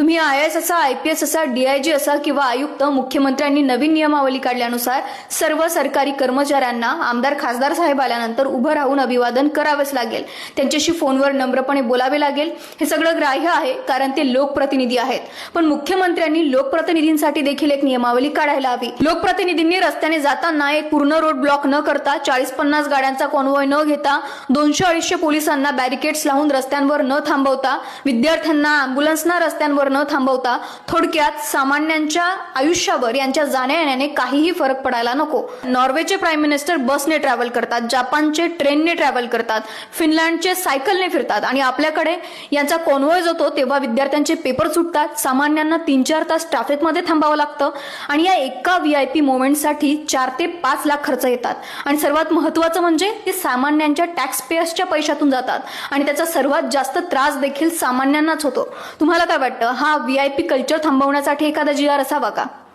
तुम्ही I S असा I P S असा डीआयजी असा किंवा आयुक्त मुख्यमंत्र्यांनी नवीन नियमावली काढल्यानुसार सर्व सरकारी कर्मचाऱ्यांना आमदार खासदार साहेब आल्यानंतर उभं राहून अभिवादन करावेच लागेल. त्यांच्याशी फोनवर नम्रपणे बोलावे लागेल. हे सगळं ग्राह्य आहे कारण ते लोकप्रतिनिधी आहेत. पण मुख्यमंत्र्यांनी लोकप्रतिनिधींसाठी देखील एक नियमावली काढायला हवी. लोकप्रतिनिधींनी रस्त्याने जाताना एक पूर्ण रोड ब्लॉक न करता चाळीस पन्नास गाड्यांचा कॉन्वॉय न घेता दोनशे अडीचशे पोलिसांना बॅरिकेड्स लावून रस्त्यांवर न थांबवता विद्यार्थ्यांना अँब्युलन्सना रस्त्यांवर न थांबवता थोडक्यात सामान्यांच्या आयुष्यावर यांच्या जाण्या येण्याने काहीही फरक पडायला नको. नॉर्वेचे प्राईम मिनिस्टर बसने ट्रॅव्हल करतात जपानचे ट्रेनने ट्रॅव्हल करतात फिनलँडचे सायकलने फिरतात आणि आपल्याकडे यांचा कॉन्वॉय होतो तेव्हा विद्यार्थ्यांचे पेपर सुटतात. सामान्यांना तीन चार तास ट्रॅफिकमध्ये थांबावं लागतं आणि या एका व्ही आय पी मोमेंटसाठी चार ते पाच लाख खर्च येतात. आणि सर्वात महत्वाचं म्हणजे ते सामान्यांच्या टॅक्स पेयर्सच्या पैशातून जातात आणि त्याचा सर्वात जास्त त्रास देखील सामान्यांनाच होतो. तुम्हाला काय वाटतं? हा व्ही आय पी कल्चर थांबवण्यासाठी एखादा जी आर असावा का?